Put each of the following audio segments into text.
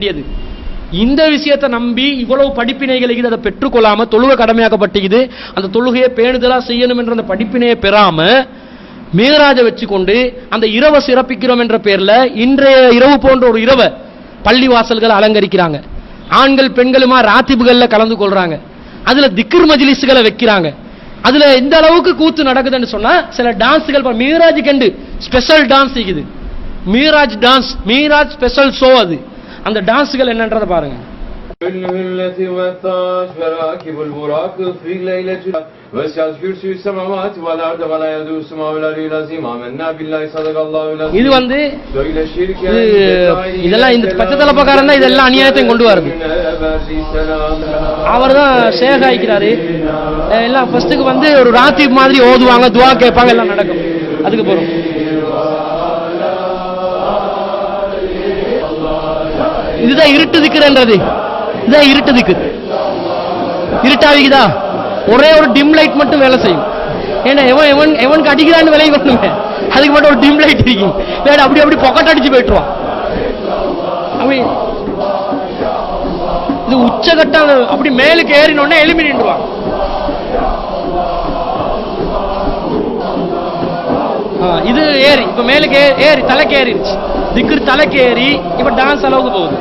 வேண்டியது. இந்த விஷயத்தை நம்பி இவ்வளவு படிப்பினைகளை அதை பெற்றுக்கொள்ளாம தொழுகை கடமையாக்கப்பட்டுக்குது. அந்த தொழுகையை பேணுதலா செய்யணும் என்ற அந்த படிப்பினையை பெறாம மேராஜை வச்சுக்கொண்டு அந்த இரவை சிறப்பிக்கிறோம் என்ற பேர்ல இன்றைய இரவு போன்ற ஒரு இரவை பள்ளி வாசல்களை அலங்கரிக்கிறாங்க. ஆண்கள் பெண்களுமா ராத்திபுகள்ல கலந்து கொள்றாங்க. அதுல திக்ர் மஜ்லிஸ்களை வைக்கிறாங்க. அதுல எந்த அளவுக்கு கூத்து நடக்குதுன்னு சொன்னா சில டான்ஸுகள் மீராஜ் கண்டு ஸ்பெஷல் டான்ஸ் இருக்குது. Miraj dance Miraj special show அது. அந்த டான்ஸுகள் என்னன்றத பாருங்க. இது வந்து இதெல்லாம் இந்த பச்சை தலைப்பக்காரன் தான் இதெல்லாம் அநியாயத்தையும் கொண்டு வருது அவர் தான் ஷேக் எல்லாம் ஃபர்ஸ்ட்டுக்கு வந்து ஒரு ராத்தி மாதிரி ஓதுவாங்க துவா கேட்பாங்க எல்லாம் நடக்கும். அதுக்கு போகிறோம் இதுதான் இருட்டு திக்குறன்றது. இதுதான் இருட்டு திக்கு. இருட்டாவிக்குதா? ஒரே ஒரு டிம் லைட் மட்டும் வேலை செய்யும். ஏன்னா எவன் எவன் எவனுக்கு அடிக்கிறான்னு விலை வரணுங்க அதுக்கு மட்டும் ஒரு டிம் லைட் இருக்கும் வேட அப்படி அப்படி பொக்கட் அடிச்சு போயிட்டுருவான் அப்படி இது உச்சகட்டம் அப்படி மேலுக்கு ஏறினோடனே எலும்பி நின்றுவான் இது ஏறி. இப்ப மேலுக்கு ஏறி தலைக்கு ஏறிடுச்சு. திக்ரு தலைக்கு இப்ப டான்ஸ் அளவுக்கு போகுது.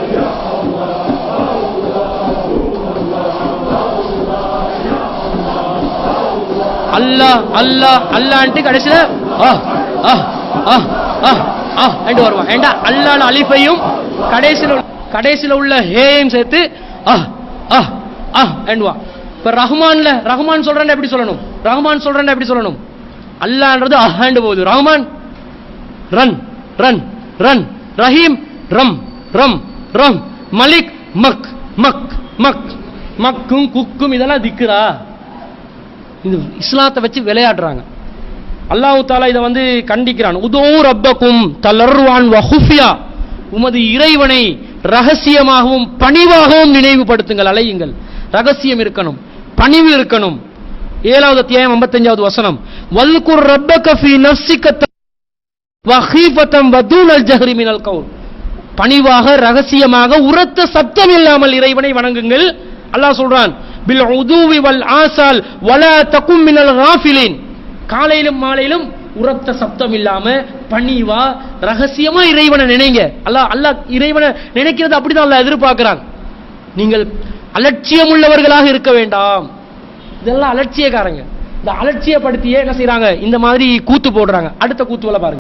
அல்லா அல்லா அல்லான்ட்டு கடைசியில என்று வருவான். ஏண்டா அல்லான அழிப்பையும் கடைசியில் கடைசியில் உள்ள ஹேயும் சேர்த்து ஆ ஆ ஆ என்றுவான் இப்ப ரஹ்மான்ல ரஹ்மான் சொல்றேன் எப்படி சொல்லணும்? ரஹ்மான் சொல்றேன் எப்படி சொல்லணும்? அல்லான்றது அஹாண்டு போகுது. ரஹ்மான் ரன் ரன் ரன். ரஹீம் ரம் ரம் ரம் மலிக் மக் மக் மக். மக்கும் குக்கும் இதெல்லாம் திக்குறா இது இஸ்லாத்தை வச்சு விளையாடுறாங்க. அல்லாஹு தாலா இதை வந்து கண்டிக்கிறான். உதோ ரப்பக்கும் தளர்வான் வஹுஃபியா. உமது இறைவனை ரகசியமாகவும் பணிவாகவும் நினைவுபடுத்துங்கள் அலையுங்கள். ரகசியம் இருக்கணும் பணிவு இருக்கணும். ஏழாவது அத்தியாயம் ஐம்பத்தஞ்சாவது வசனம். வல்குர் ரப்பக ஃபீ நஃப்சிக்க பணிவாக ரகசியமாக உரத்த சப்தம் இல்லாமல் இறைவனை வணங்குங்கள். அல்லாஹ் சொல்றான் பில் உதூவி வல் ஆசால் வல தக்கும் மினல் காஃபிலின். காலையிலும் மாலையிலும் உரத்த சப்தம் இல்லாம பணிவா ரகசியமா இறைவனை நினைங்க. அல்லாஹ் அல்லாஹ் இறைவனை நினைக்கிறது அப்படிதான் அல்லாஹ் எதிர்பார்க்கிறான். நீங்கள் அலட்சியம் உள்ளவர்களாக இருக்க வேண்டாம். இதெல்லாம் அலட்சியக்காரங்க. இந்த அலட்சியப்படுத்தியே என்ன செய்யறாங்க இந்த மாதிரி கூத்து போடுறாங்க. அடுத்த கூத்து வேலை பாருங்க.